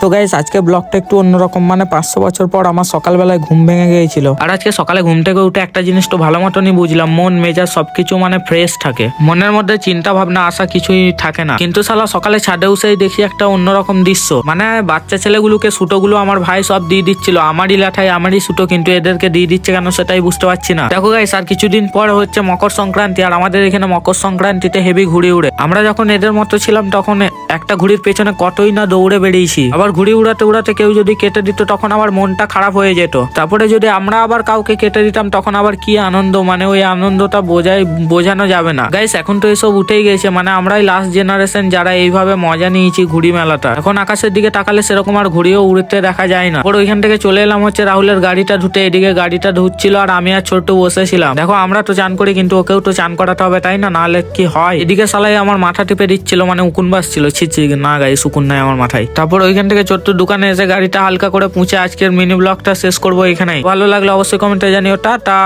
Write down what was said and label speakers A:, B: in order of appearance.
A: তো গাইস আজকে ব্লগটা একটু অন্যরকম। মানে পাঁচশো বছর পর আমার সকালবেলায় ঘুম ভেঙে গিয়েছিল। আর আজকে সকালে ঘুম থেকে উঠে একটা জিনিস তো ভালো মতনই বুঝলাম, মন, মেজাজ সবকিছু মানে ফ্রেশ থাকে। মনের মধ্যে চিন্তা ভাবনা আসা কিছুই থাকে না। কিন্তু সালা সকালে ছাদে উঠেই দেখি একটা অন্যরকম দৃশ্য। মানে বাচ্চা ছেলেগুলোকে সুটোগুলো আমার ভাই সব দিয়ে দিচ্ছিল। আমারই লাঠায় আমারই সুটো কিন্তু এদেরকে দিয়ে দিচ্ছে কেন সেটাই বুঝতে পারছি না। দেখো গাইস আর কিছুদিন পর হচ্ছে মকর সংক্রান্তি, আর আমাদের এখানে মকর সংক্রান্তিতে হেভি ঘুরে উড়ে। আমরা যখন এদের মতো ছিলাম, তখন একটা ঘুড়ির পেছনে কতই না দৌড়ে বেরিয়েছি আবার ঘুড়ি উড়াতে উড়াতে কেউ যদি কেটে দিত, তখন আবার মনটা খারাপ হয়ে যেত। তারপরে যদি আমরা আবার কাউকে কেটে দিতাম, তখন আবার কি আনন্দ? মানে ওই আনন্দটা বোঝাই, বোঝানো যাবে না। গাইস এখন তো এসব উঠেই গেছে। মানে আমরাই লাস্ট জেনারেশন যারা এইভাবে মজা নিয়েছি ঘুড়ি মেলাটা। এখন আকাশের দিকে তাকালে সেরকম আর ঘুড়িও উড়তে দেখা যায় না। ওর ওইখান থেকে চলে এলাম হচ্ছে রাহুলের গাড়িটা ধুতে এদিকে গাড়িটা ধুচ্ছিল আর আমি আর ছোট্ট বসেছিলাম। দেখো, আমরা তো চান করি, কিন্তু ওকেও তো চান করাতে হবে, তাই না? নাহলে কি হয়? এদিকে সালাই আমার মাথা টিপে দিচ্ছিল মানে উকুন বাসছিল ছি না গাই শুকুন নাই আমার মাথায়। তারপর ওইখান থেকে ছোট্ট দোকানে এসে গাড়িটা হালকা করে পুঁছে আজকের মিনি ব্লগটা শেষ করব এখানে ভালো লাগলে অবশ্যই কমেন্টে জানিও, টাটা।